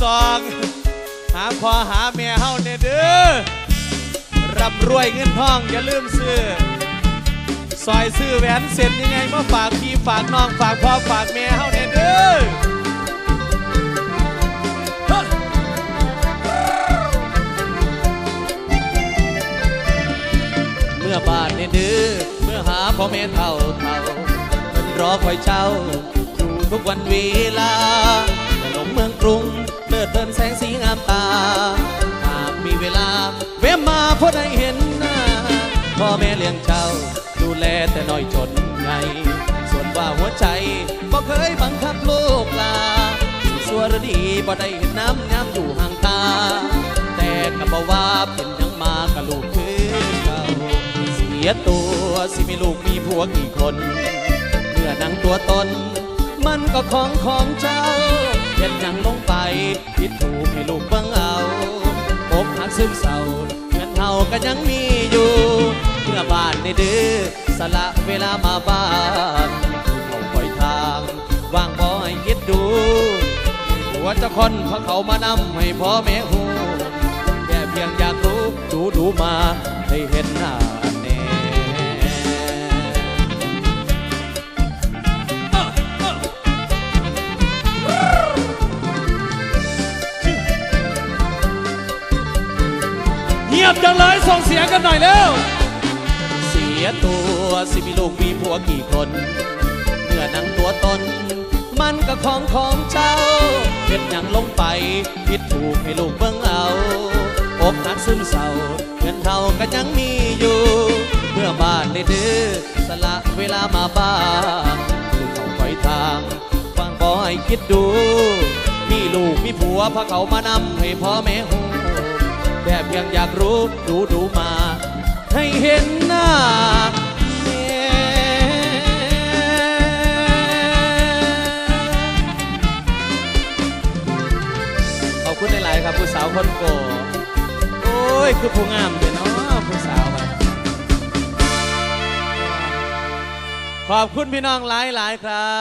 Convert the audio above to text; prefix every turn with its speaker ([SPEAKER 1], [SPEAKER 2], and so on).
[SPEAKER 1] ซอง หาพ่อหาแม่เฮาเนี่ยเด้อร่ำรวยเงินทองอย่าลืมซื้อซอยซื้อแหวนเซ็นยังไงมาฝากพี่ฝากน้องฝากพ่อฝากแม่เฮาเนี่ยเด้อเมื่อบานเนื้อเมื่อหาพ่อแม่เท่าเท่าเพิ่นรอคอยเจ้าอยู่ทุกวันเวลา เลิศเพลินแสงสีงามตา หากมีเวลาแวะมาพอได้เห็นหน้า พ่อแม่เลี้ยงเจ้า ดูแลแต่น้อยจนไง ส่วนว่าหัวใจบ่เคยบังคับลูกลาสัวรดีบ่ได้เห็นน้ำย้ำอยู่ห่างตา แต่ก็บ่ว่าเป็นยังมากับลูกคือเก่าเสียตัวสิมีลูกมีผัวกี่คนเมื่อนังตัวตน มันก็ของของเจ้าเห็นยังลง มเศร้าเงินเฮาก็ยังมีอยู่เมื่อบ้านในดื้อสละเวลามาบ้านเขาคอยทางว่างบ่ให้คิดดูหัวจะคนพระเขามานำให้พ่อแม่หูแค่เพียงอยากรู้ดูดูมา งียบจังเลยส่งเสียงกันหน่อยเร็ว เสียตัวสิมีลูกมีผัวกี่คนเมื่อนังตัวตน มันก็ของของเจ้าเห็นอย่างลงไปผิดถูกให้ลูกเบิ่งเอาอกหักซึมเศร้าเงินเท่าก็ยังมีอยู่ เมื่อบ้านได้ดื้อสละเวลามาบ้านลูกเขาคอยทางฟังบอยคิดดู มีลูกมีผัวพราะเขามานำให้พ่อแม่หู แค่เพียงอยากรู้ดูดูมา ให้เห็นหน้าขอบคุณหลายๆครับผู้สาวคนโกโอ้ย คือผู้งามเลยเนาะผู้สาวมันขอบคุณพี่น้องหลาย ๆ ครับ